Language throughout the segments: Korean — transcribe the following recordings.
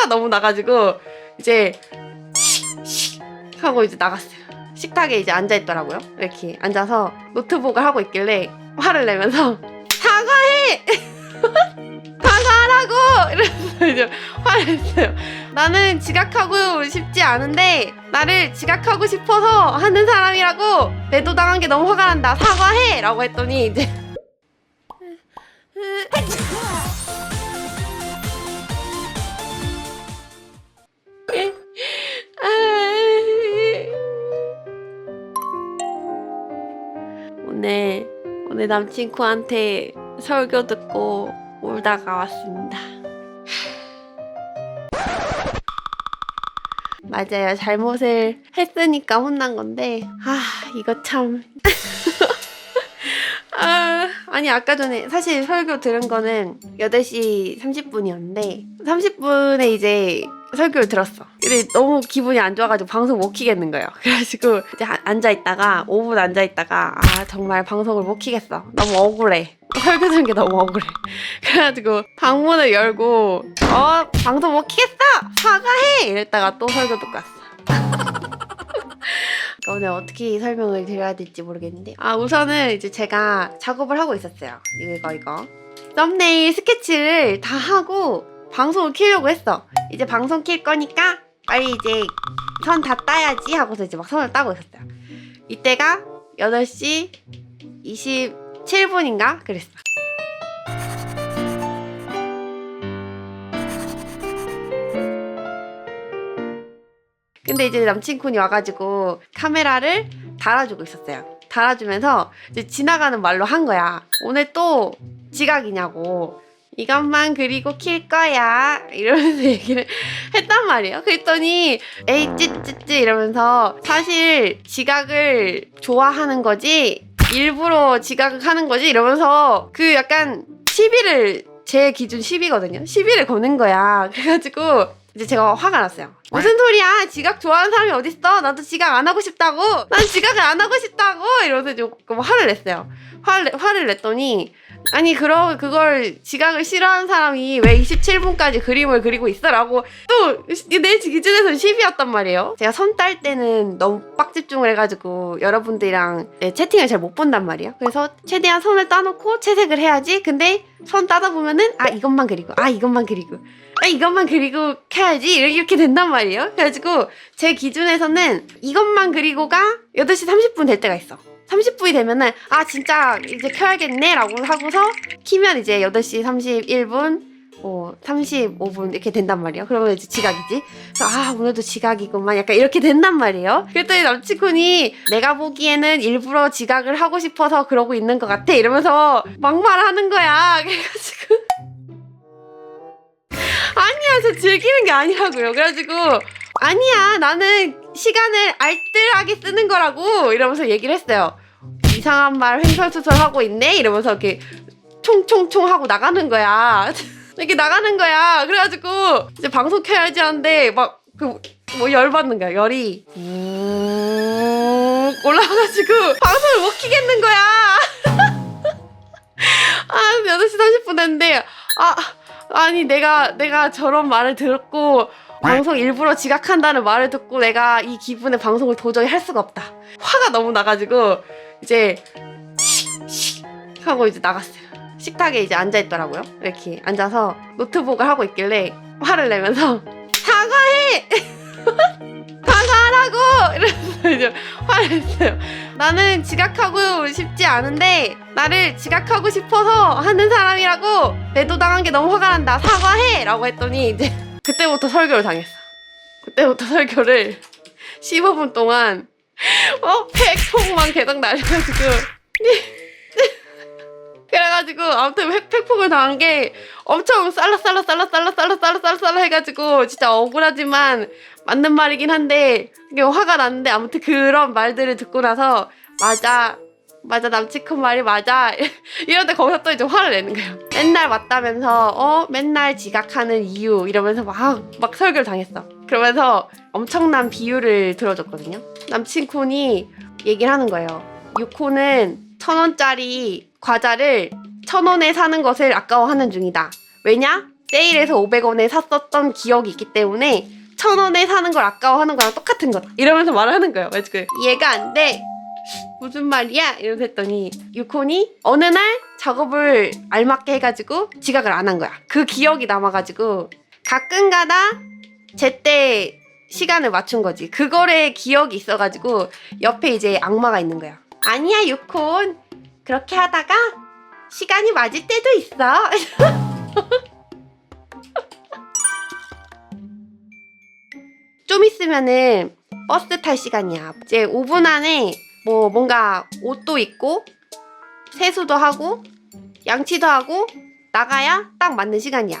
화가 너무 나가지고 이제 하고 이제 나갔어요. 식탁에 이제 앉아 있더라고요. 이렇게 앉아서 노트북을 하고 있길래 화를 내면서 사과해! 사과하라고! 이러면서 이제 화를 냈어요. 나는 지각하고 싶지 않은데 나를 지각하고 싶어서 하는 사람이라고 매도당한 게 너무 화가 난다. 사과해! 라고 했더니 이제 오늘 오늘 남친구한테 설교 듣고 울다가 왔습니다. 맞아요. 잘못을 했으니까 혼난 건데 아 이거 참 아, 아니 아까 전에 사실 설교 들은 거는 8시 30분이었는데 30분에 이제 설교를 들었어. 근데 너무 기분이 안 좋아가지고 방송 못 키겠는 거예요. 그래가지고 이제 아- 앉아있다가 5분 앉아있다가 아 정말 방송을 못 키겠어. 너무 억울해. 설교 들은 게 너무 억울해. 그래가지고 방문을 열고 어 방송 못 키겠어 사과해 이랬다가 또 설교 듣고 왔어. 오늘 어떻게 설명을 드려야 될지 모르겠는데 아 우선은 이제 제가 작업을 하고 있었어요 이거 이거 썸네일 스케치를 다 하고 방송을 키려고 했어 이제 방송 킬 거니까 빨리 이제 선 다 따야지 하고서 이제 막 선을 따고 있었어요 이때가 8시 27분인가 그랬어 근데 이제 남친쿤이 와가지고 카메라를 달아주고 있었어요. 달아주면서 이제 지나가는 말로 한 거야. 오늘 또 지각이냐고. 이것만 그리고 킬 거야. 이러면서 얘기를 했단 말이에요. 그랬더니 에이 찌찌찌 이러면서 사실 지각을 좋아하는 거지 일부러 지각을 하는 거지 이러면서 그 약간 시비를 제 기준 10이거든요. 시비를 거는 거야. 그래가지고 이제 제가 화가 났어요. 무슨 소리야? 지각 좋아하는 사람이 어딨어? 나도 지각 안 하고 싶다고. 난 지각을 안 하고 싶다고. 이러면서 조금 화를 냈어요. 화를, 화를 냈더니 아니 그러 그걸 지각을 싫어하는 사람이 왜 27분까지 그림을 그리고 있어라고 또내 기준에서는 10이었단 말이에요. 제가 선 딸 때는 너무 빡 집중을 해가지고 여러분들이랑 네, 채팅을 잘 못 본단 말이에요. 그래서 최대한 선을 따놓고 채색을 해야지. 근데 선 따다 보면은 아 이것만 그리고 아 이것만 그리고 아, 이것만 그리고 해야지 이렇게 된단 말이에요. 그래가지고 제 기준에서는 이것만 그리고가 8시 30분 될 때가 있어. 30분이 되면은 아 진짜 이제 켜야겠네 라고 하고서 키면 이제 8시 31분 뭐 35분 이렇게 된단 말이에요. 그러면 이제 지각이지. 그래서 아 오늘도 지각이구만 약간 이렇게 된단 말이에요. 그랬더니 남친군이 내가 보기에는 일부러 지각을 하고 싶어서 그러고 있는 것 같아 이러면서 막말하는 거야. 그래가지고 아니야, 저 즐기는 게 아니라고요. 그래가지고 아니야, 나는 시간을 알뜰하게 쓰는 거라고 이러면서 얘기를 했어요. 이상한 말 횡설수설 하고 있네 이러면서 이렇게 총총총 하고 나가는 거야. 이렇게 나가는 거야. 그래가지고 이제 방송 켜야지 하는데 막 그 뭐 열받는 거야. 열이 우 올라가가지고 방송을 못 키겠는 거야. 아, 8시 30분 됐는데 아 아니 내가 내가 저런 말을 듣고 방송 일부러 지각한다는 말을 듣고 내가 이 기분에 방송을 도저히 할 수가 없다. 화가 너무 나가지고 이제 하고 이제 나갔어요. 식탁에 이제 앉아 있더라고요. 이렇게 앉아서 노트북을 하고 있길래 화를 내면서 사과해. 사과하라고 이러면서 이제 화를 냈어요. 나는 지각하고 싶지 않은데 나를 지각하고 싶어서 하는 사람이라고 매도당한 게 너무 화가 난다. 사과해! 라고 했더니 이제 그때부터 설교를 당했어. 그때부터 설교를 15분 동안 어? 팩폭만 계속 날려가지고 그래가지고 아무튼 팩- 팩폭을 당한 게 엄청 쌀라쌀라쌀라쌀라쌀라쌀라쌀라 해가지고 진짜 억울하지만 맞는 말이긴 한데 이게 화가 났는데 아무튼 그런 말들을 듣고 나서 맞아 맞아 남친큰 말이 맞아. 이런데 거기서 또 이제 화를 내는 거예요. 맨날 왔다면서 어? 맨날 지각하는 이유? 이러면서 막 막 설교를 당했어. 그러면서 엄청난 비유를 들어줬거든요. 남친쿤이 얘기를 하는 거예요. 유코는 천 원짜리 과자를 천 원에 사는 것을 아까워하는 중이다. 왜냐? 세일해서 500원에 샀었던 기억이 있기 때문에 1000원에 사는 걸 아까워하는 거랑 똑같은 거다. 이러면서 말을 하는 거예요. 그 이해가 안 돼. 무슨 말이야? 이러면서 했더니 유콘이 어느 날 작업을 알맞게 해가지고 지각을 안 한 거야. 그 기억이 남아가지고 가끔가다 제때 시간을 맞춘 거지. 그거에 기억이 있어가지고 옆에 이제 악마가 있는 거야. 아니야 유콘 그렇게 하다가 시간이 맞을 때도 있어. 좀 있으면은 버스 탈 시간이야. 이제 5분 안에 뭐 뭔가 옷도 입고 세수도 하고 양치도 하고 나가야 딱 맞는 시간이야.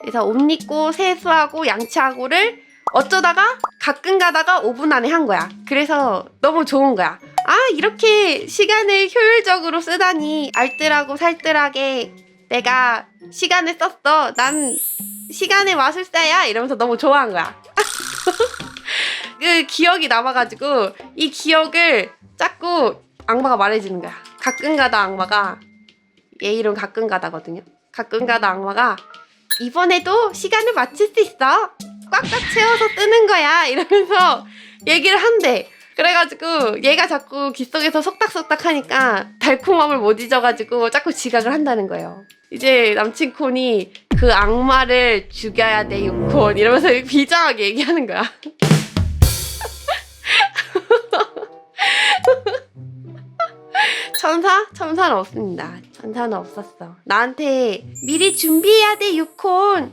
그래서 옷 입고 세수하고 양치하고를 어쩌다가 가끔 가다가 5분 안에 한 거야. 그래서 너무 좋은 거야. 아, 이렇게 시간을 효율적으로 쓰다니 알뜰하고 살뜰하게 내가 시간을 썼어. 난 시간의 마술사야. 이러면서 너무 좋아한 거야. 그 기억이 남아가지고 이 기억을 자꾸 악마가 말해주는 거야. 가끔가다 악마가 얘 이름 가끔가다거든요. 가끔가다 악마가 이번에도 시간을 맞출 수 있어. 꽉꽉 채워서 뜨는 거야. 이러면서 얘기를 한대. 그래가지고 얘가 자꾸 귓속에서 속닥속닥 하니까 달콤함을 못 잊어가지고 자꾸 지각을 한다는 거예요. 이제 남친 콘이 그 악마를 죽여야 돼 유콘 이러면서 비장하게 얘기하는 거야. 천사? 천사는 없습니다. 천사는 없었어. 나한테 미리 준비해야 돼 유콘.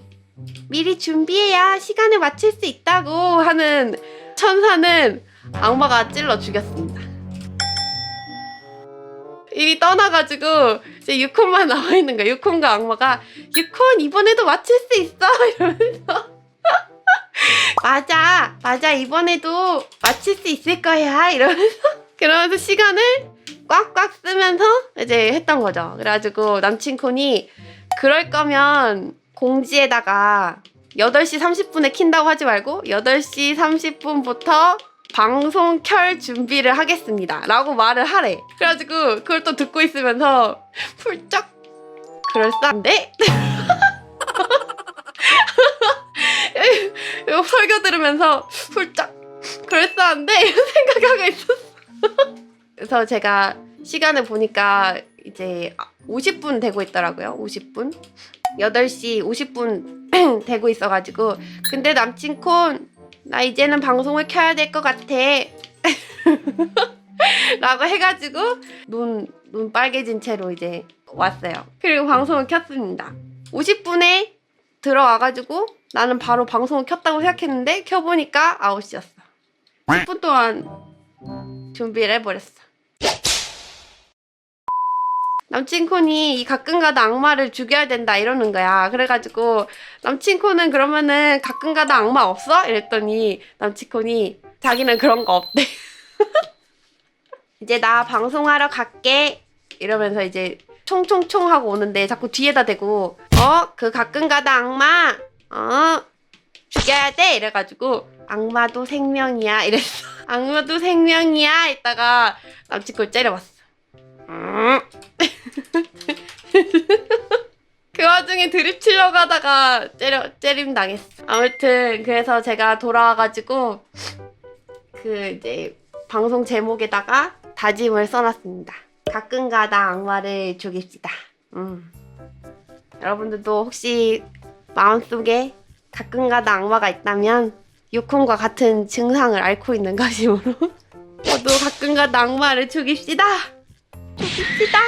미리 준비해야 시간을 맞출 수 있다고 하는 천사는 악마가 찔러 죽였습니다. 이미 떠나가지고 이제 유콘만 나와 있는 거야. 유콘과 악마가 유콘 이번에도 맞출 수 있어 맞아 이번에도 맞출 수 있을 거야 이러면서 그러면서 시간을 꽉꽉 쓰면서 이제 했던 거죠. 그래가지고 남친 콘이 그럴 거면 공지에다가 8시 30분에 킨다고 하지 말고 8시 30분부터 방송 켤 준비를 하겠습니다. 라고 말을 하래. 그래가지고 그걸 또 듣고 있으면서 훌쩍 그럴싸한데? 이거 설교 들으면서 훌쩍? 이런 생각하고 있었어. 그래서 제가 시간을 보니까 이제 50분 되고 있더라고요. 50분. 8시 50분 되고 있어가지고 근데 남친콘 나 이제는 방송을 켜야 될 것 같아 라고 해가지고 눈, 눈 빨개진 채로 이제 왔어요 그리고 방송을 켰습니다 50분에 들어와가지고 나는 바로 방송을 켰다고 생각했는데 켜보니까 9시였어 10분 동안 준비를 해버렸어 남친콘이 이 가끔가다 악마를 죽여야 된다 이러는 거야. 그래가지고 남친콘은 그러면은 가끔가다 악마 없어? 이랬더니 남친콘이 자기는 그런 거 없대. 이제 나 방송하러 갈게 이러면서 이제 총총총 하고 오는데 자꾸 뒤에다 대고 어 그 가끔가다 악마 어 죽여야 돼 이래가지고 악마도 생명이야 이랬어. 악마도 생명이야 이따가 남친콘 째려봤어. 음. 그 와중에 드립 치려고 하다가 째려, 째림 당했어. 아무튼, 그래서 제가 돌아와가지고, 그, 이제, 방송 제목에다가 다짐을 써놨습니다. 가끔가다 악마를 죽입시다. 음. 여러분들도 혹시 마음속에 가끔가다 악마가 있다면, 유콘과 같은 증상을 앓고 있는 것이므로, 모두 가끔가다 악마를 죽입시다! 죽입시다!